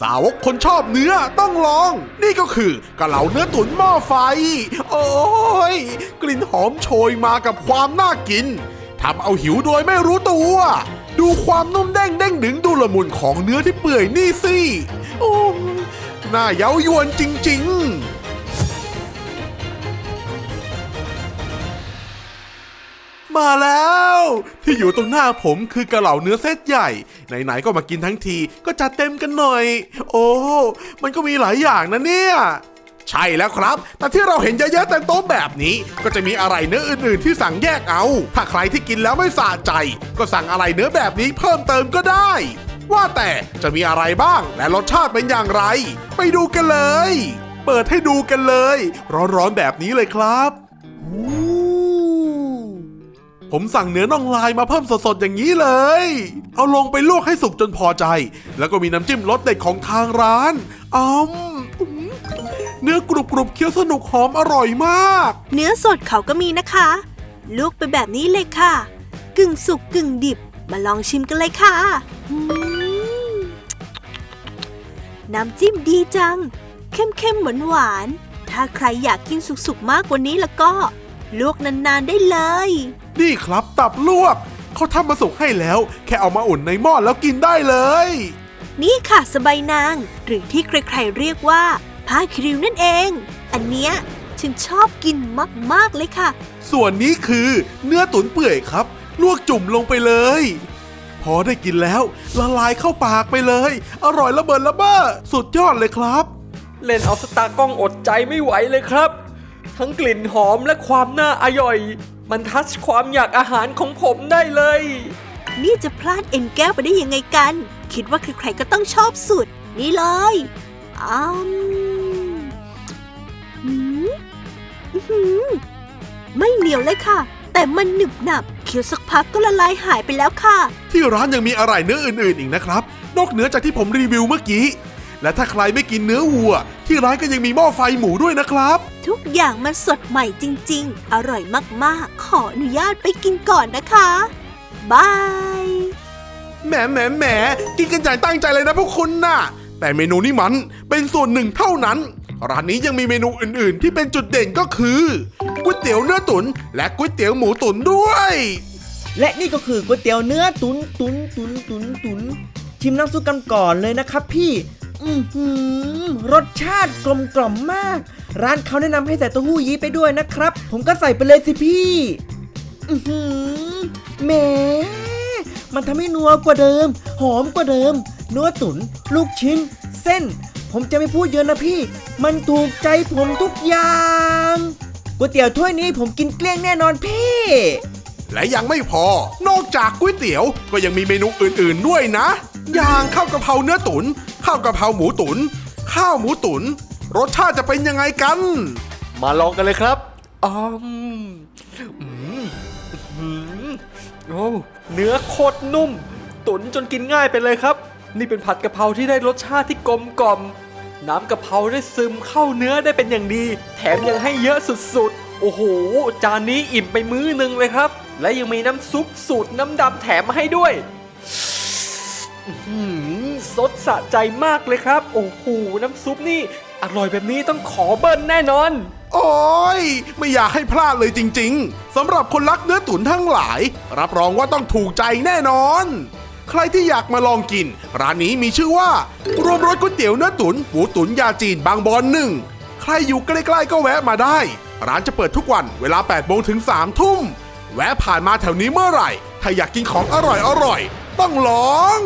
สาวกคนชอบเนื้อต้องลอง นี่ก็คือกะเหลาเนื้อตุ๋นหม้อไฟ โอ้ย กลิ่นหอมโชยมากับความน่ากินทำเอาหิวโดยไม่รู้ตัว ดูความนุ่มเด้งเด้งดึงดูละมุนของเนื้อที่เปื่อยนี่สิโอ้ยน่าเย้ายวนจริง ๆ มาแล้ว ที่อยู่ตรงหน้าผมคือกระเหล่าเนื้อเซตใหญ่ ไหนๆก็มากินทั้งทีก็จัดเต็มกันหน่อย โอ้ มันก็มีหลายอย่างนะเนี่ยใช่แล้วครับ แต่ที่เราเห็นเยอะๆเต็มโต๊ะแบบนี้ ก็จะมีอะไรเนื้ออื่นๆที่สั่งแยกเอา ถ้าใครที่กินแล้วไม่สะใจ ก็สั่งอะไรเนื้อแบบนี้เพิ่มเติมก็ได้ ว่าแต่จะมีอะไรบ้างและรสชาติเป็นอย่างไร ไปดูกันเลย เปิดให้ดูกันเลย ร้อนๆแบบนี้เลยครับ ผมสั่งเนื้อน่องลายมาเพิ่มสดๆอย่างนี้เลย เอาลงไปลวกให้สุกจนพอใจ แล้วก็มีน้ำจิ้มรสเด็ดของทางร้านอืมเนื้อกรุบกรุบๆเคี้ยวสนุกหอมอร่อยมาก เนื้อสดเขาก็มีนะคะ ลวกไปแบบนี้เลยค่ะ กึ่งสุกกึ่งดิบ มาลองชิมกันเลยค่ะ น้ำจิ้มดีจัง เข้มๆหวานหวาน ถ้าใครอยากกินสุกๆมากกว่านี้แล้วก็ ลวกนานๆได้เลย นี่ครับตับลวก เขาทำมาสุกให้แล้ว แค่เอามาอุ่นในหม้อแล้วกินได้เลย นี่ค่ะสบายนาง หรือที่ใครๆเรียกว่า ผ้าคริวนั่นเอง อันเนี้ยฉันชอบกินมากๆเลยค่ะ ส่วนนี้คือเนื้อตุ๋นเปื่อยครับ ลวกจุ่มลงไปเลย พอได้กินแล้ว ละลายเข้าปากไปเลย อร่อยระเบิดระเบ้อสุดยอดเลยครับ เล่นเอาสตาร์กล้องอดใจไม่ไหวเลยครับ ทั้งกลิ่นหอมและความน่าอร่อย มันทัชความอยากอาหารของผมได้เลย นี่จะพลาดเอ็นแก้วไปได้ยังไงกัน คิดว่าใครๆก็ต้องชอบสุด นี่เลยอืมหืมอื้อหือไม่เหนียวเลยค่ะ แต่มันหนึบหนับเคี้ยวสักพักก็ละลายหายไปแล้วค่ะ ที่ร้านยังมีอะไรเนื้ออื่นๆอีกนะครับ นอกเหนือจากที่ผมรีวิวเมื่อกี้ และถ้าใครไม่กินเนื้อวัว ที่ร้านก็ยังมีหม้อไฟหมูด้วยนะครับ ทุกอย่างมันสดใหม่จริง ๆ อร่อยมากๆ ขออนุญาตไปกินก่อนนะคะ บาย แหมแหมแหมกินกันอย่างตั้งใจเลยนะพวกคุณน่ะ แต่เมนูนี้มันเป็นส่วนหนึ่งเท่านั้น ร้านนี้ยังมีเมนูอื่น ๆ ที่เป็นจุดเด่นก็คือก๋วยเตี๋ยวเนื้อตุ๋นและก๋วยเตี๋ยวหมูตุ๋นด้วยและนี่ก็คือก๋วยเตี๋ยวเนื้อตุนตุนตุนตุนตุนชิมน้ำซุปกันก่อนเลยนะครับพี่อือหือ รสชาติกลมกล่อมมาก ร้านเขาแนะนำให้ใส่เต้าหู้ยี้ไปด้วยนะครับ ผมก็ใส่ไปเลยสิพี่อือแหมมันทำให้นัวกว่าเดิม หอมกว่าเดิม เนื้อตุ๋นลูกชิ้น เส้น ผมจะไม่พูดเยอะนะพี่ มันถูกใจผมทุกอย่างก๋วยเตี๋ยวถ้วยนี้ผมกินเกลี้ยงแน่นอนพี่ และยังไม่พอ นอกจากก๋วยเตี๋ยวก็ยังมีเมนูอื่นๆด้วยนะ อย่างข้าวกะเพราเนื้อตุน๋นข้าวกะเพราหมูตุน๋นข้าวหมูตุน๋นรสชาติจะเป็นยังไงกัน มาลองกันเลยครับอืมอืมอืมโอ้เนื้อโคตรนุ่ม ตุ๋นจนกินง่ายไปเลยครับ นี่เป็นผัดกะเพราที่ได้รสชาติที่กลมกล่อม น้ำกะเพราได้ซึมเข้าเนื้อได้เป็นอย่างดี แถมยังให้เยอะสุดๆ โอ้โห จานนี้อิ่มไปมื้อหนึ่งเลยครับ และยังมีน้ำซุปสูตรน้ำดำแถมมาให้ด้วยอื้อหือ สดสะใจมากเลยครับ โอ้โห น้ำซุปนี่ อร่อยแบบนี้ต้องขอเบิ้ลแน่นอน โอ้ย ไม่อยากให้พลาดเลยจริง ๆสำหรับคนรักเนื้อตุ๋นทั้งหลาย รับรองว่าต้องถูกใจแน่นอน ใครที่อยากมาลองกิน ร้านนี้มีชื่อว่า รวมรสก๋วยเตี๋ยวเนื้อตุ๋นหมูตุ๋นยาจีนบางบอนหนึ่งใครอยู่ใกล้ๆก็แวะมาได้ ร้านจะเปิดทุกวันเวลา8โมงถึง3ทุ่ม แวะผ่านมาแถวนี้เมื่อไหร่ ถ้าอยากกินของอร่อยๆต้องลอง